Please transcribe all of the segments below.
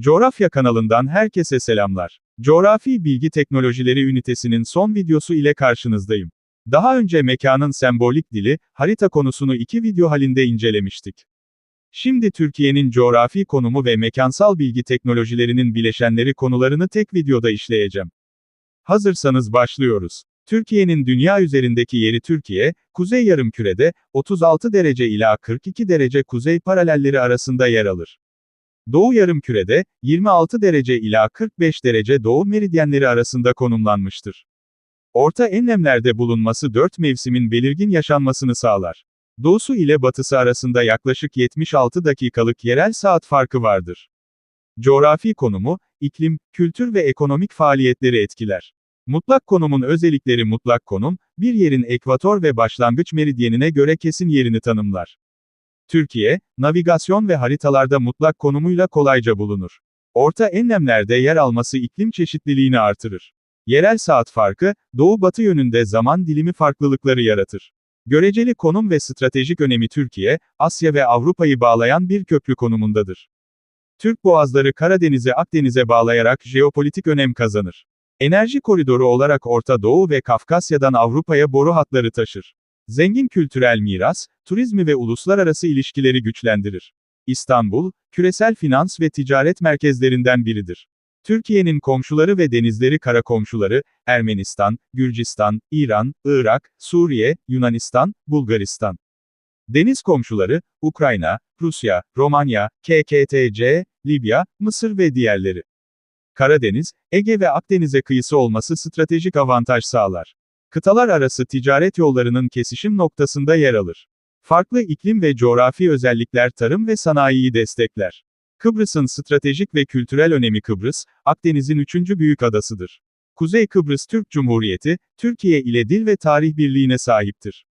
Coğrafya kanalından herkese selamlar. Coğrafi Bilgi Teknolojileri ünitesinin son videosu ile karşınızdayım. Daha önce mekanın sembolik dili, harita konusunu iki video halinde incelemiştik. Şimdi Türkiye'nin coğrafi konumu ve mekansal bilgi teknolojilerinin bileşenleri konularını tek videoda işleyeceğim. Hazırsanız başlıyoruz. Türkiye'nin dünya üzerindeki yeri Türkiye, Kuzey Yarımküre'de, 36 derece ila 42 derece kuzey paralelleri arasında yer alır. Doğu Yarımküre'de, 26 derece ila 45 derece doğu meridyenleri arasında konumlanmıştır. Orta enlemlerde bulunması 4 mevsimin belirgin yaşanmasını sağlar. Doğusu ile batısı arasında yaklaşık 76 dakikalık yerel saat farkı vardır. Coğrafi konumu, iklim, kültür ve ekonomik faaliyetleri etkiler. Mutlak konumun özellikleri mutlak konum, bir yerin ekvator ve başlangıç meridyenine göre kesin yerini tanımlar. Türkiye, navigasyon ve haritalarda mutlak konumuyla kolayca bulunur. Orta enlemlerde yer alması iklim çeşitliliğini artırır. Yerel saat farkı, doğu-batı yönünde zaman dilimi farklılıkları yaratır. Göreceli konum ve stratejik önemi Türkiye, Asya ve Avrupa'yı bağlayan bir köprü konumundadır. Türk boğazları Karadeniz'e Akdeniz'e bağlayarak jeopolitik önem kazanır. Enerji koridoru olarak Orta Doğu ve Kafkasya'dan Avrupa'ya boru hatları taşır. Zengin kültürel miras, turizmi ve uluslararası ilişkileri güçlendirir. İstanbul, küresel finans ve ticaret merkezlerinden biridir. Türkiye'nin komşuları ve denizleri kara komşuları, Ermenistan, Gürcistan, İran, Irak, Suriye, Yunanistan, Bulgaristan. Deniz komşuları, Ukrayna, Rusya, Romanya, KKTC, Libya, Mısır ve diğerleri. Karadeniz, Ege ve Akdeniz'e kıyısı olması stratejik avantaj sağlar. Kıtalar arası ticaret yollarının kesişim noktasında yer alır. Farklı iklim ve coğrafi özellikler tarım ve sanayiyi destekler. Kıbrıs'ın stratejik ve kültürel önemi Kıbrıs, Akdeniz'in üçüncü büyük adasıdır. Kuzey Kıbrıs Türk Cumhuriyeti, Türkiye ile dil ve tarih birliğine sahiptir.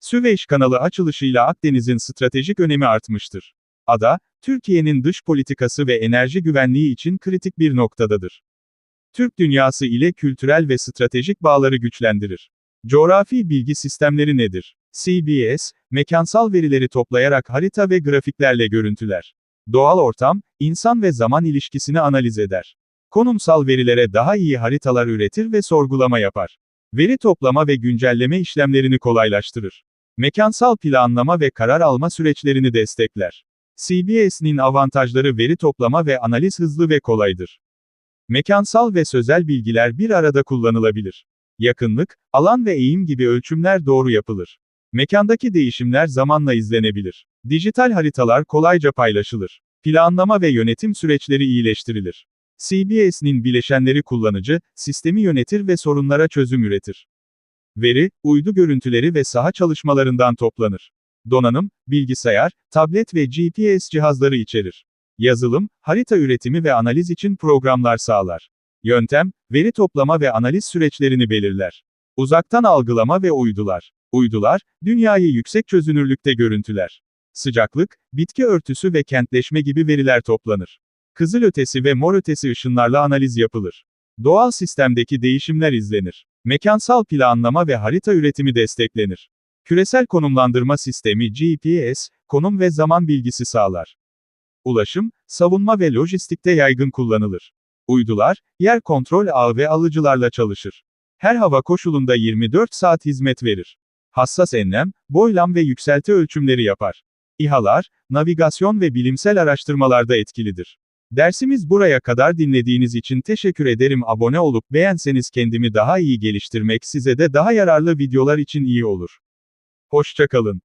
Süveyş kanalı açılışıyla Akdeniz'in stratejik önemi artmıştır. Ada, Türkiye'nin dış politikası ve enerji güvenliği için kritik bir noktadadır. Türk dünyası ile kültürel ve stratejik bağları güçlendirir. Coğrafi bilgi sistemleri nedir? CBS, mekansal verileri toplayarak harita ve grafiklerle görüntüler. Doğal ortam, insan ve zaman ilişkisini analiz eder. Konumsal verilere daha iyi haritalar üretir ve sorgulama yapar. Veri toplama ve güncelleme işlemlerini kolaylaştırır. Mekansal planlama ve karar alma süreçlerini destekler. CBS'nin avantajları veri toplama ve analiz hızlı ve kolaydır. Mekansal ve sözel bilgiler bir arada kullanılabilir. Yakınlık, alan ve eğim gibi ölçümler doğru yapılır. Mekandaki değişimler zamanla izlenebilir. Dijital haritalar kolayca paylaşılır. Planlama ve yönetim süreçleri iyileştirilir. CBS'nin bileşenleri kullanıcı, sistemi yönetir ve sorunlara çözüm üretir. Veri, uydu görüntüleri ve saha çalışmalarından toplanır. Donanım, bilgisayar, tablet ve GPS cihazları içerir. Yazılım, harita üretimi ve analiz için programlar sağlar. Yöntem, veri toplama ve analiz süreçlerini belirler. Uzaktan algılama ve uydular. Uydular, dünyayı yüksek çözünürlükte görüntüler. Sıcaklık, bitki örtüsü ve kentleşme gibi veriler toplanır. Kızılötesi ve morötesi ışınlarla analiz yapılır. Doğal sistemdeki değişimler izlenir. Mekansal planlama ve harita üretimi desteklenir. Küresel konumlandırma sistemi GPS, konum ve zaman bilgisi sağlar. Ulaşım, savunma ve lojistikte yaygın kullanılır. Uydular, yer kontrol ağı ve alıcılarla çalışır. Her hava koşulunda 24 saat hizmet verir. Hassas enlem, boylam ve yükselti ölçümleri yapar. İHA'lar, navigasyon ve bilimsel araştırmalarda etkilidir. Dersimiz buraya kadar dinlediğiniz için teşekkür ederim. Abone olup beğenseniz kendimi daha iyi geliştirmek size de daha yararlı videolar için iyi olur. Hoşçakalın.